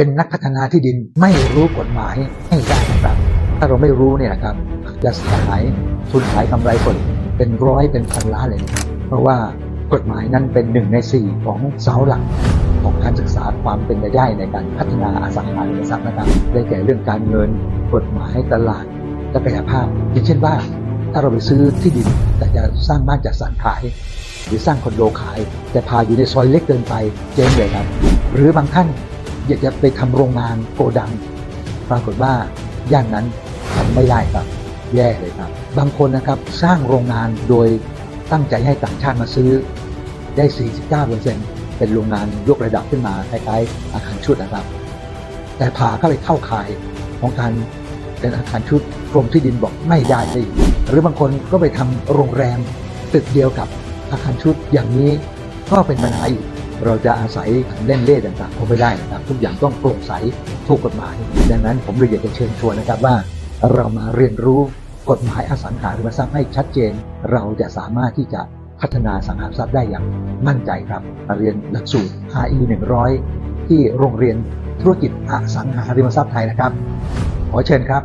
เป็นนักพัฒนาที่ดินไม่รู้กฎหมายไม่ได้ครับ ถ้าเราไม่รู้เนี่ยนะครับจะเสียหายทุนขายกำไรคนเป็นร้อยเป็นพันล้านเลยนะครับเพราะว่ากฎหมายนั้นเป็นหนึ่งในสี่ของเสาหลักของการศึกษาความเป็นไปได้ในการพัฒนาอสังหาริมทรัพย์นะครับได้แก่เรื่องการเงินกฎหมายตลาดและกายภาพ อย่างเช่นว่า ถ้าเราไปซื้อที่ดินแต่จะสร้างบ้านจัดสรรขาย หรือสร้างคอนโดขาย แต่พาอยู่ในซอยเล็กเกินไปเจ๊งเลยครับ หรือบางท่าน อยากจะไปทำโรงงานโกดัง ปรากฏว่าย่านนั้นทำไม่ได้ครับแย่เลยครับ บางคนนะครับสร้างโรงงานโดยตั้งใจให้ต่างชาติมาซื้อได้ 49%เป็นโรงงานยกระดับขึ้นมาคล้ายๆอาคารชุดนะครับ แต่ผ่าเข้าไปเข้าข่ายของการเป็นอาคารชุดกรมที่ดินบอกไม่ได้เลยหรือบางคนก็ไปทำโรงแรมตึกเดียวกับอาคารชุดอย่างนี้ก็เป็นปัญหาอีก เราจะอาศัยเล่นเล่ต่างๆคงไม่ได้นะครับทุกอย่างต้องโปร่งใสถูกกฎหมาย ดังนั้นผมเลยอยากจะเชิญชวนนะครับว่า เรามาเรียนรู้กฎหมายอสังหาริมทรัพย์ให้ชัดเจน เราจะสามารถที่จะพัฒนาสังหาริมทรัพย์ได้อย่างมั่นใจครับมาเรียนหลักสูตร RE 100 ที่โรงเรียนธุรกิจอสังหาริมทรัพย์ไทยนะครับ ขอเชิญครับ